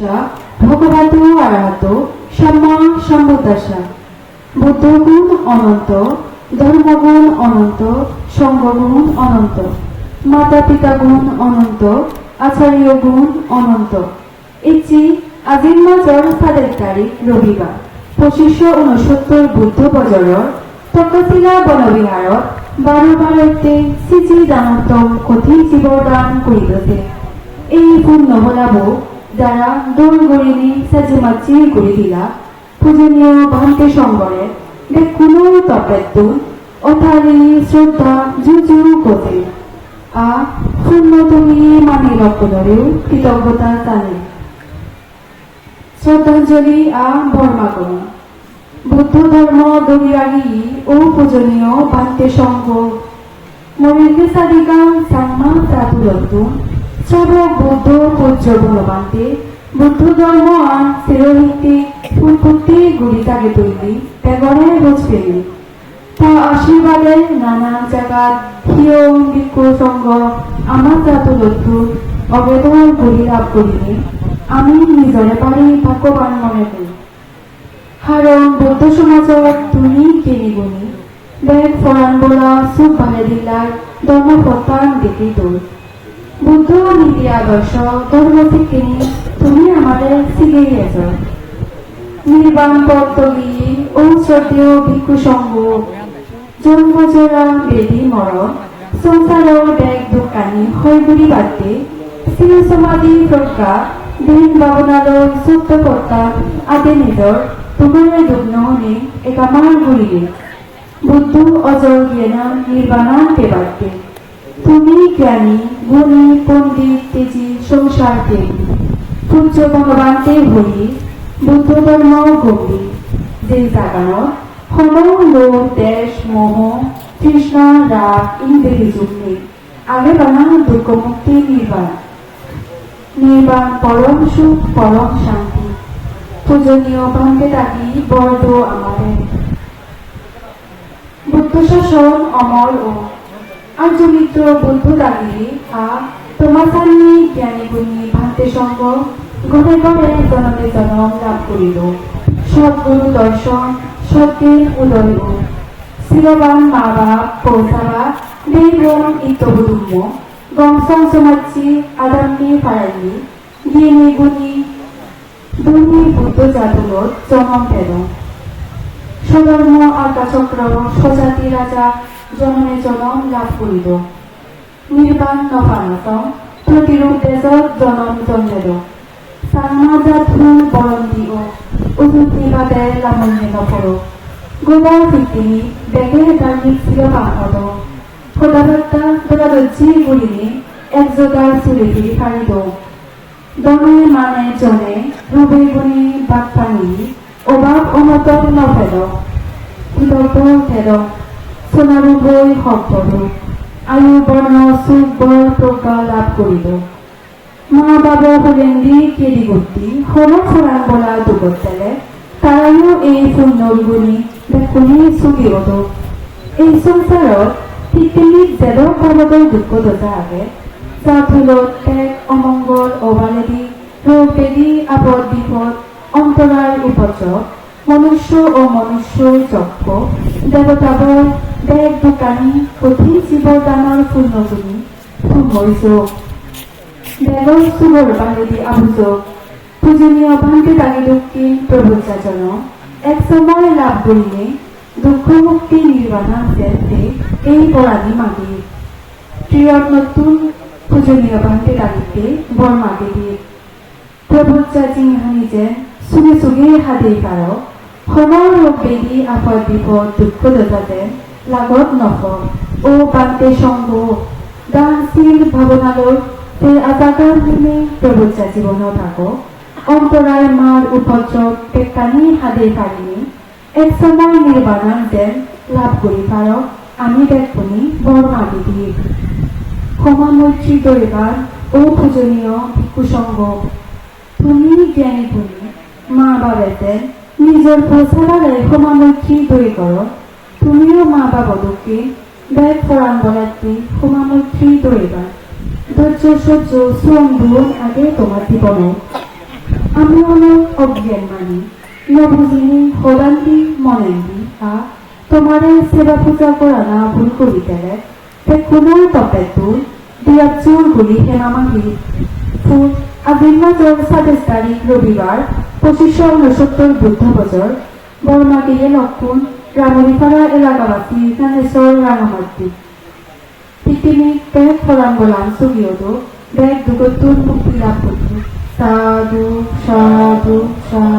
যা ভগবত আরাহত, সম্মা সম্বুদ্দাসা। বুদ্ধগুণ অনন্ত, ধর্মগুণ অনন্ত সঙ্গগুণ অনন্ত মাতা পিতা গুণ অনন্ত আচার্য গুণ অনন্ত। ইচ্ছি আজিৰ মাজৰ চাৰি তাৰিখ ৰবিবাৰ পঁচিছশ ঊনসত্তৰ বুদ্ধ বজৰৰ তক্ষশিলা বনবিহাৰত বাৰ বাৰতে শ্ৰীজী দানোত্তম কঠিন জীৱৰ দান কৰিছে এই ফুল নহলাব যারা দৌড় গড়িনি সাজি মাছি গড়ি দিলা, পূজনীয় ভান্তে সঙ্গরে দে কোনো তপেত্তু অথারি শ্রদ্ধা জুজু কোতে। আ শূন্য তুমি মানি লক্ষণরেও কৃতজ্ঞতা জানে। শ্রদ্ধাঞ্জলি আ বর্মা করুন বুদ্ধ ধর্ম দরিয়াগি ও পূজনীয় ভান্তে সঙ্গ। মরিকে সাদিকা সাম্মা প্রাতুরত্তু শ্রাবক বৌদ্ধ বুদ্ধ ধর্ম তৈরি তেগরে তা আশীর্বাদে নানা ভিক্ষু সঙ্গ আমার গুড়ি লাভ করিনি আমি নিজরে পারি ভাগ্যবান মনে করি। বৌদ্ধ সমাজত তুমি কিনিবনি বেগ ফরান বলা সুখ ভালে দিলার ধর্ম দেখি তোর বুদ্ধ নীতি আদর্শ থেকে তুমি আমাদের শিখিয়েছ নির্বাণ পত্তলি ও শ্রদ্ধেয় ভিক্ষু জন্মজোৰা বেদী সংসাৰৰ বেগ দোকানী শ্ৰী সমাধি প্ৰজ্ঞা দিন ভাৱনালৈ চুপ্ত কৰ্তা আদি নিজৰ তোমাৰে দুগ্নহনি একামাৰ গুৰিয়ে বুদ্ধ অজর জ্ঞানা নির্বাণান তুমি জ্ঞানী গুণী, পণ্ডিত, তেজি, সংসার দেবী পূজ্য ভগবান তে হরি বুদ্ধ ধর্ম গম্ভীর যে জাগানত সময় দেশ, মোহ তৃষ্ণা রাগ, ইন্দ্রিয় যুক্তি আগে বানা দুঃখ মুক্তি নির্বাণ। নির্বাণ, পরম সুখ, পরম শান্তি। পূজনীয় ভান্তে থাকি বর্দ আমাদের। বুদ্ধ শাসন অমর ও মিত্র বুদ্ধ দাগিরি আ তোমাসান্নি জ্ঞানী গুণী ভান্তে সঙ্গ ঘরে ঘরে জনমে জনম লাভ করিল। সদ্গুরু দর্শন, সত্যের উদয় ও শিলবান মা বাপ পৌঁছাবা দেবন ইত্যবুদুম্য গংসং সমাজী আদামনি ফারানি জ্ঞানী গুণী দুর্নি বুদ্ধ জাদুলত জনম পেল। সধর্ম আকাচক্র স্বজাতি রাজা জনমে জনম লাভ করিল নির্বাণ প্রতিরূপ দেশত জনম জন্মেল সান্মাজাত ফুল বরন্দি ও উজুতি বাদে লামন্যে নপর গোবর ভিত্তিনি দেখে ধার্মিক ছিল পাহত সদাদত্তা সদাদজ্জি গুলিনি একজোগার চুলিটি ফারিদ দমে মানে জনে রবে গুণী বাক পানি অভাব অনটন নভেদ উদল্প ভেদ বৈ সম্পদ আয়ু বৰ্ণ সুখ বল প্ৰজ্ঞা লাভ কৰিব মা বাব সুৰেন্দ্ৰী কেৰি গতি সৰ ফুৰাণ বলা দুগতেলে তাৰায়ো এই পুণ্যৰ গুণী দেখুনি চুকিবত এই সংসাৰত পৃথিৱীত জেদৰ পৰ্বতৰ দুঃখ দজা আগে যাৰ ফলত এক অবালেদি ৰোগ বেদি আপদ বিপদ অন্তরার উপদ্রব মনুষ্য ও মনুষ্যর যক্ষ দেবতাবর দেব দোকানী কঠিন জীবদানৰ পূৰ্ণগুণী সুমৰিছ দেৱৰ চুবৰ বাহিৰি আবুজ। পূজনীয় ভান্তি দাগি দুঃখী প্রভুচাজন এক সময় লাভ করিলে দুঃখ মুক্তি নির্বাণা যেতে এই পরাণী মাগি। প্রিয়র নতুন পূজনীয় ভান্তি দাগিতে বর্মা দেবীর প্রভুচা চিংহানি যে চুগে চুগে হাতে পাৰ সময় ৰোগ বেদি বিপদ দুঃখ দতাতে লাগত ও সঙ্গ দানশীল ভাবনালৈ অন্তরায় মার টেকানি পারিনি এক সময় নির্বাণান যেন লাভ কৰি পাৰ, আমি দেখুনি বৰ্মা দেৱীৰ সমামৈত্ৰী দৈবাৰ ও পূজনীয় তুমি জ্ঞানী গুণী মা বাবাতে নিজৰ পইচাৰে সমামৈত্ৰী দৈ কৰ? তুমিও মা বাবদকে বেগ ফৰাণ বলাতি সমামৈত্ৰী দৈবা ধৈৰ্য সহ্য শ্রম গুণ আগে তোমার জীবনে আমি হলো অজ্ঞান মানি, নবুজিনী হলান্দি মনেন্দি আ তোমারে সেবা পূজা করা না ভুল করি তেলে তে কোনো তপে তুল চুর গুলি হেমামাহি ফুল আদিল মাসের সাতাশ তারিখ রবিবার, পঁচিশশো উনসত্তর বুদ্ধ বছর বর্মাগিয়ে লক্ষণ রামণীপাড়া এলাকাবাসী জ্ঞানেশ্বর রাঙামাটি। পৃথিবী ব্যাগ ফলান বলান সুগিয়ত ব্যাগ দুগতুর মুক্তি লাভ করত। সাধু সাধু সাধু।